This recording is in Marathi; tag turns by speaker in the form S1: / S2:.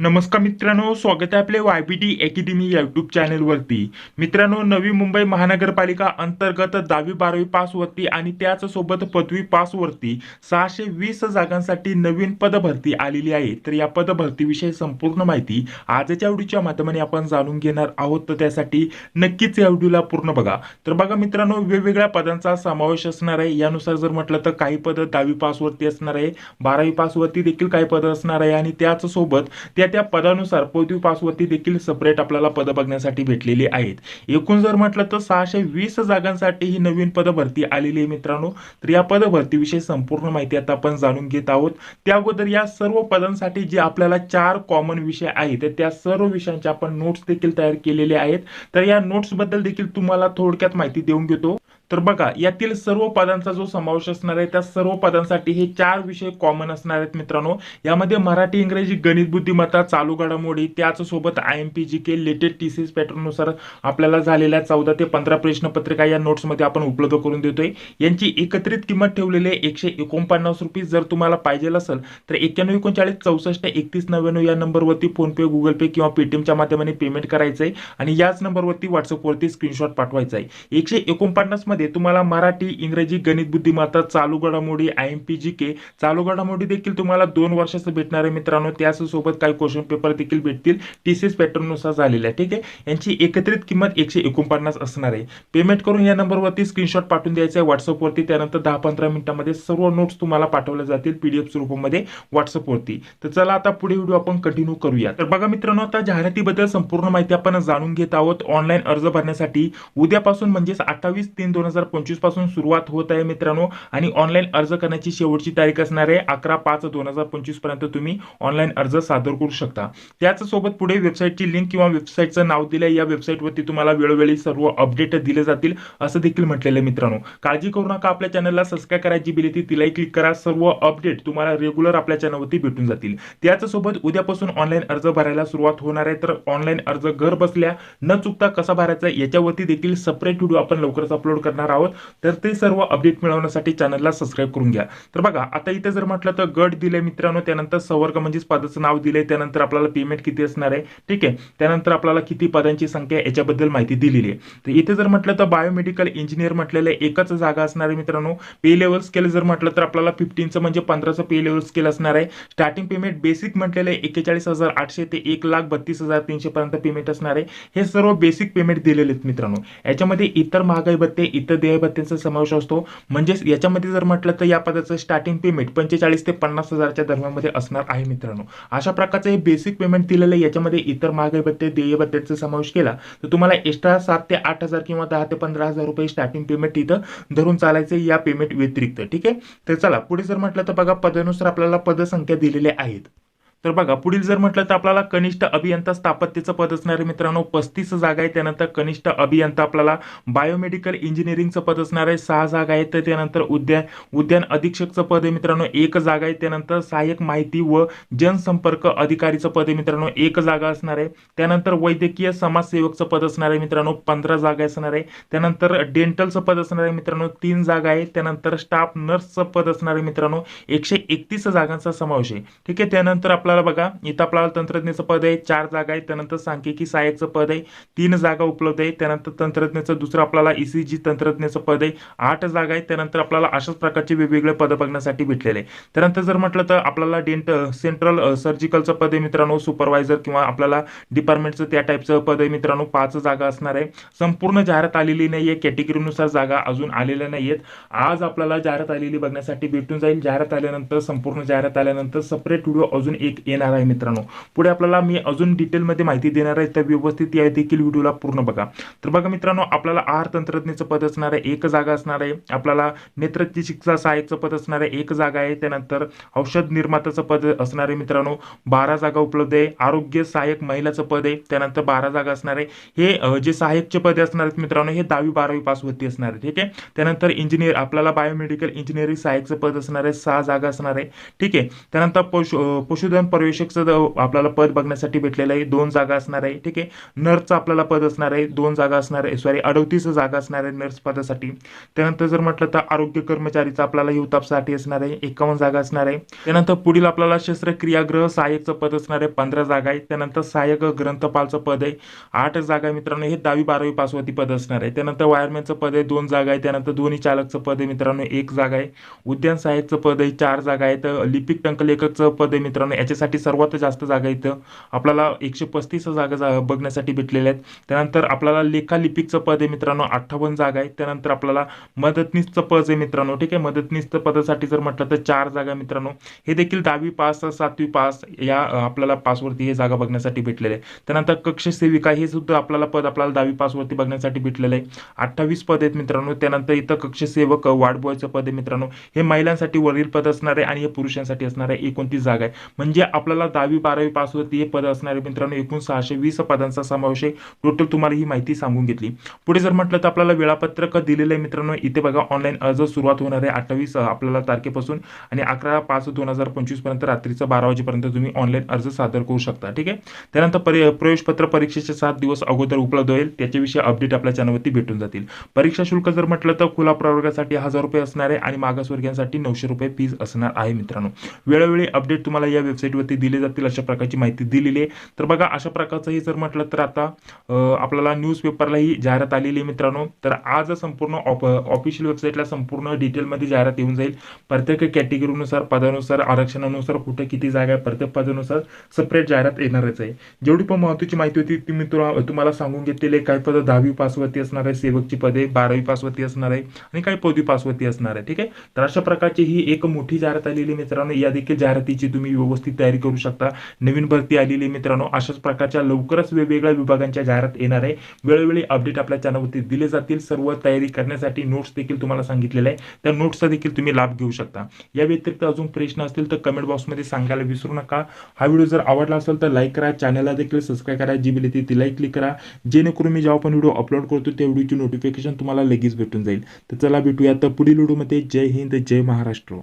S1: नमस्कार मित्रांनो स्वागत आहे आपले Y B T academy YouTube चॅनलवरती मित्रांनो नवी मुंबई महानगरपालिका अंतर्गत दहावी बारावी पासवरती आणि त्याचसोबत पदवी पासवरती सहाशे वीस जागांसाठी नवीन पदभरती आलेली आहे. तर या पदभरतीविषयी संपूर्ण माहिती आजच्या व्हिडिओच्या माध्यमाने आपण जाणून घेणार आहोत. तर त्यासाठी नक्कीच या व्हिडिओला पूर्ण बघा. तर बघा मित्रांनो वेगवेगळ्या पदांचा समावेश असणार आहे. यानुसार जर म्हटलं तर काही पद दहावी पासवरती असणार आहे बारावी पासवरती देखील काही पद असणार आहे आणि त्याच सोबत त्या त्या पदानुसार पदवी पासवरती देखील सेपरेट आपल्याला पद बघण्यासाठी भेटलेली आहेत. एकूण जर म्हटलं तर सहाशे वीस जागांसाठी ही नवीन पदभरती आलेली आहे मित्रांनो. तर या पदभरतीविषयी संपूर्ण माहिती आता आपण जाणून घेत आहोत. त्या अगोदर या सर्व पदांसाठी जे आपल्याला चार कॉमन विषय आहेत तर त्या सर्व विषयांचे आपण नोट्स देखील तयार केलेले आहेत. तर या नोट्सबद्दल देखील तुम्हाला थोडक्यात माहिती देऊन घेतो. तर बघा यातील सर्व पदांचा जो समावेश असणार आहे त्या सर्व पदांसाठी हे चार विषय कॉमन असणार आहेत मित्रांनो. यामध्ये मराठी इंग्रजी गणित बुद्धिमत्ता चालू घडामोडी त्याचसोबत I M P G K latest T C पॅटर्ननुसार आपल्याला झालेल्या चौदा ते पंधरा प्रश्नपत्रिका या नोट्समध्ये आपण उपलब्ध करून देतोय. यांची एकत्रित किंमत ठेवलेली आहे एकशे एकोणपन्नास रुपये. जर तुम्हाला पाहिजे असेल तर एक्क्याण्णव एकोणचाळीस चौसष्ट एकतीस नव्याण्णव या नंबरवरती फोनपे गुगल पे किंवा पेटीएमच्या माध्यमाने पेमेंट करायचं आहे आणि याच नंबरवरती व्हॉट्सअपवरती स्क्रीनशॉट पाठवायचा आहे एकशे एकोणपन्नास मध्ये तुम्हाला मराठी इंग्रजी गणित बुद्धिमत्ता चालू घडामोडी I M P G K चालू घडामोडी देखील तुम्हाला दोन वर्षाचं भेटणार आहे मित्रांनो. त्यासोबत काही क्वेश्चन पेपर देखील भेटतील. टी सी एस पॅटर्ननुसार झालेले आहे. ठीक आहे? यांची एकत्रित किंमत एकशे एकोणपन्नास असणार आहे. पेमेंट करून या नंबरवरती स्क्रीनशॉट पाठवून द्यायचं आहे. व्हॉट्सअपवरती त्यानंतर दहा पंधरा मिनिटांमध्ये सर्व नोट्स तुम्हाला पाठवल्या जातील पीडीएफ स्वरूपामध्ये व्हॉट्सअपवरती तर चला आता पुढे व्हिडिओ आपण कंटिन्यू करूया तर बघा मित्रांनो आता जाहिरातीबद्दल संपूर्ण माहिती आपण जाणून घेत आहोत. ऑनलाईन अर्ज भरण्यासाठी उद्यापासून म्हणजेच अठ्ठावीस तीन दोन हजार पंचवीसपासून सुरुवात होत आहे मित्रांनो. आणि ऑनलाईन अर्ज करण्याची शेवटची तारीख असणार आहे अकरा पाच दोन हजार पंचवीसपर्यंत तुम्ही ऑनलाईन अर्ज सादर करू शकता. त्याच सोबत पुढे वेबसाईटची लिंक किंवा वेबसाईटचं नाव दिलं या वेबसाईटवरती तुम्हाला वेळोवेळी सर्व अपडेट दिले जातील असं देखील म्हटलेलं आहे मित्रांनो. काळजी करू नका. आपल्या चॅनलला सबस्क्राईब करायची बिली ती तिलाही क्लिक करा. सर्व अपडेट तुम्हाला रेग्युलर आपल्या चॅनलवरती भेटून जातील. त्याच सोबत उद्यापासून ऑनलाईन अर्ज भरायला सुरुवात होणार आहे. तर ऑनलाईन अर्ज घर बसल्या न चुकता कसा भरायचा याच्यावरती देखील सेपरेट व्हिडिओ आपण लवकरच अपलोड करणार आहोत तर ते सर्व अपडेट मिळवण्यासाठी चॅनलला सबस्क्राईब करून घ्या. तर बघा आता इथे जर म्हटलं तर गट दिले मित्रांनो त्यानंतर संवर्ग म्हणजेच पदाचं नाव दिले त्यानंतर आपल्याला पेमेंट किती असणार आहे ठीक आहे? त्यानंतर आपल्याला किती पदांची संख्या याच्याबद्दल माहिती दिलेली आहे. तर इथे जर म्हटलं तर बायोमेडिकल इंजिनियर म्हटलेलं एकच जागा असणार आहे मित्रांनो. पे लेवल स्केल जर म्हटलं तर आपल्याला फिफ्टीनचं म्हणजे पंधराचं पे लेवल स्केल असणार आहे. स्टार्टिंग पेमेंट बेसिक म्हटलेलं आहे हजार आठशे ते एक लाख बत्तीस हजार तीनशे पर्यंत पेमेंट असणार आहे. हे सर्व बेसिक पेमेंट दिलेले आहेत मित्रांनो. याच्यामध्ये इतर महागाई भत्ते इतर देय भत्त्यांचा समावेश असतो. म्हणजेच याच्यामध्ये जर म्हटलं तर या पदाचं स्टार्टिंग पेमेंट पंचेचाळीस ते पन्नास हजारच्या दरम्यानमध्ये असणार आहे मित्रांनो. अशा प्रकारचं हे बेसिक पेमेंट दिलेलं आहे. याच्यामध्ये इतर महागाई भत्ते देय समावेश केला तर तुम्हाला एक्स्ट्रा सात ते आठ हजार किंवा दहा ते पंधरा हजार रुपये स्टार्टिंग पेमेंट इथं धरून चालायचं या पेमेंट व्यतिरिक्त. ठीक आहे? तर चला पुढे जर म्हटलं तर बघा पदानुसार आपल्याला पदसंख्या दिलेल्या आहेत. तर बघा पुढील जर म्हटलं तर आपल्याला कनिष्ठ अभियंता स्थापत्यचं पद असणार आहे मित्रांनो पस्तीस जागा आहे त्यानंतर कनिष्ठ अभियंता आपल्याला बायोमेडिकल इंजिनिअरिंगचं पद असणार आहे सहा जागा आहेत तर त्यानंतर उद्यान उद्यान अधीक्षकचं पद आहे मित्रांनो एक जागा आहे त्यानंतर सहाय्यक माहिती व जनसंपर्क अधिकारीचं पद आहे मित्रांनो एक जागा असणार आहे. त्यानंतर वैद्यकीय समाजसेवकचं पद असणार आहे मित्रांनो पंधरा जागा असणार आहे. त्यानंतर डेंटलचं पद असणार आहे मित्रांनो तीन जागा आहे. त्यानंतर स्टाफ नर्सचं पद असणार आहे मित्रांनो एकशे एकतीस जागांचा समावेश आहे. ठीक आहे त्यानंतर आपला आपल्याला बघा इथं आपल्याला तंत्रज्ञाचं पद आहे चार जागा आहे त्यानंतर सांख्यिकी सहाय्यकचं पद आहे तीन जागा उपलब्ध आहे त्यानंतर तंत्रज्ञाचं दुसरं आपल्याला ईसीजी तंत्रज्ञाचं पद आहे आठ जागा आहे त्यानंतर आपल्याला अशाच प्रकारचे वेगवेगळे पद बघण्यासाठी भेटलेले आहे त्यानंतर जर म्हटलं तर आपल्याला डेंट सेंट्रल सर्जिकलचं पद आहे मित्रांनो सुपरवायझर किंवा आपल्याला डिपार्टमेंटचं त्या टाईपचं पद आहे मित्रांनो पाच जागा असणार आहे. संपूर्ण जाहिरात आलेली नाही आहे कॅटेगरीनुसार जागा अजून आलेल्या नाही आहेत आज आपल्याला जाहिरात आलेली बघण्यासाठी भेटून जाईल. जाहिरात आल्यानंतर संपूर्ण जाहिरात आल्यानंतर सेपरेट व्हिडिओ अजून एक येणार आहे मित्रांनो. पुढे आपल्याला मी अजून डिटेलमध्ये माहिती देणार आहे. तर व्यवस्थित या देखील व्हिडिओला पूर्ण बघा. तर बघा मित्रांनो आपल्याला आहार तंत्रज्ञाचं पद असणार आहे एक जागा असणार आहे. आपल्याला नेत्रचिकित्सा सहाय्यकचं पद असणार आहे एक जागा आहे. त्यानंतर औषध निर्मात्याचं पद असणार आहे मित्रांनो. बारा जागा उपलब्ध आहे. आरोग्य सहाय्यक महिलाचं पद आहे. त्यानंतर बारा जागा असणार आहे. हे जे सहाय्यकचे पदे असणार आहेत मित्रांनो हे दहावी बारावी पास होती असणार आहे. ठीक आहे? त्यानंतर इंजिनियर आपल्याला बायोमेडिकल इंजिनिअरिंग सहाय्यकचं पद असणार आहे. सहा जागा असणार आहे. ठीक आहे? त्यानंतर पशु पशुधन पर्यवेक्षकचं आपल्याला पद बघण्यासाठी भेटलेलं आहे. दोन जागा असणार आहे. ठीक आहे? नर्सचं आपल्याला पद असणार आहे. दोन जागा असणार आहे. सॉरी अडतीस जागा असणार आहे नर्स पदासाठी. त्यानंतर जर म्हटलं तर आरोग्य कर्मचारीचं आपल्याला युतापसाठी असणार आहे. एकावन्न जागा असणार आहे. त्यानंतर पुढील आपल्याला शस्त्रक्रियाग्रह सहाय्यकचं पद असणार आहे. पंधरा जागा आहे त्यानंतर सहाय्यक ग्रंथपालचं पद आहे. आठ जागा आहे मित्रांनो. हे दहावी बारावी पासवरती पद असणार आहे. त्यानंतर वायरमॅनचं पद आहे. दोन जागा आहे. त्यानंतर दोन्ही चालकचं पद आहे मित्रांनो. एक जागा आहे. उद्यान सहाय्यकचं पद आहे. चार जागा आहे तर लिपिक टंकलेखकचं पद आहे मित्रांनो. याच्यासाठी सर्वात जास्त जागा इथं आपल्याला एकशे पस्तीस जागा जा बघण्यासाठी भेटलेल्या आहेत. त्यानंतर आपल्याला लेखालिपिकचं पद आहे मित्रांनो अठ्ठावन्न जागा आहे त्यानंतर आपल्याला मदतनीसचं पद आहे मित्रांनो ठीक आहे? मदतनीसचं पदासाठी जर म्हटलं तर चार जागा मित्रांनो. हे देखील दहावी पास सातवी पास या आपल्याला पासवरती हे जागा बघण्यासाठी भेटलेले आहे त्यानंतर कक्षसेविका हे सुद्धा आपल्याला पद आपल्याला दहावी पासवरती बघण्यासाठी भेटलेलं आहे. अठ्ठावीस पद आहेत मित्रांनो. त्यानंतर इथं कक्षसेवक वार्डबॉयचं पद आहे मित्रांनो. हे महिलांसाठी वरील पद असणार आहे आणि हे पुरुषांसाठी असणार आहे. एकोणतीस जागा आहे म्हणजे आपल्याला दहावी बारावी पासवरती हे पद असणारे मित्रांनो एकूण सहाशे वीस पदांचा समावेश आहे. टोटल तुम्हाला ही माहिती सांगून घेतली. पुढे जर म्हटलं तर आपल्याला वेळापत्रक दिलेलं आहे मित्रांनो इथे बघा ऑनलाईन अर्ज सुरुवात होणार आहे अठ्ठावीस आपल्याला तारखेपासून आणि अकरा पाच दोन हजार पंचवीसपर्यंत रात्रीचं बारा वाजेपर्यंत तुम्ही ऑनलाईन अर्ज सादर करू शकता. ठीक आहे? त्यानंतर परि प्रवेशपत्र परीक्षेचे सात दिवस अगोदर उपलब्ध होईल. त्याच्याविषयी अपडेट आपल्या चॅनलवरती भेटून जातील. परीक्षा शुल्क जर म्हटलं तर खुला प्रवर्गासाठी हजार रुपये असणार आहे आणि मागासवर्गीयांसाठी नऊशे रुपये फीज असणार आहे मित्रांनो. वेळोवेळी अपडेट तुम्हाला या वेबसाईटवरती दिले जातील अशा प्रकारची माहिती दिलेली आहे. तर बघा अशा प्रकारचंही जर म्हटलं तर आता आपल्याला न्यूजपेपरलाही जाहिरात आलेली आहे मित्रांनो. तर आज संपूर्ण ऑप ऑफिशियल वेबसाईटला संपूर्ण डिटेलमध्ये जाहिरात येऊन जाईल. प्रत्येक कॅटेगरीनुसार पदानुसार आरक्षणानुसार कुठे किती जागा आहे प्रत्येक पदानुसार सेपरेट जाहिरात येणारच आहे. जेवढी पण महत्त्वाची माहिती होती ती मी तुला तुम्हाला सांगून घेतलेली आहे. काही पदं दहावी पासवरती असणार आहे सेवकची पदे बारावी पासवरती असणार आहे आणि काही पदवी पासवरती असणार आहे. ठीक आहे? तर अशा प्रकारची ही एक मोठी जाहिरात आलेली मित्रांनो. या देखील जाहिरातीची तुम्ही व्यवस्थित तयारी करू शकता. नवीन भरती आलेली मित्रांनो अशाच प्रकारच्या लवकरच वेगवेगळ्या विभागांच्या जाहिरात येणार आहे. वेळोवेळी अपडेट आपल्या चॅनलवरती दिले जातील. सर्व तयारी करण्यासाठी नोट्स देखील तुम्हाला सांगितलेले आहे. त्या नोट्सचा देखील तुम्ही लाभ घेऊ शकता. या व्यतिरिक्त अजून प्रश्न असतील तर कमेंट बॉक्समध्ये सांगायला विसरू नका. हा व्हिडिओ जर आवडला असेल तर लाईक करा. चॅनलला देखील सबस्क्राईब करा. जी बिल येते ती लाईक क्लिक करा. जेणेकरून मी जेव्हा पण व्हिडिओ अपलोड करतो त्या व्हिडिओची नोटिफिकेशन तुम्हाला लगेच भेटून जाईल. तर चला भेटूया. तर पुढील व्हिडिओमध्ये जय हिंद जय महाराष्ट्र.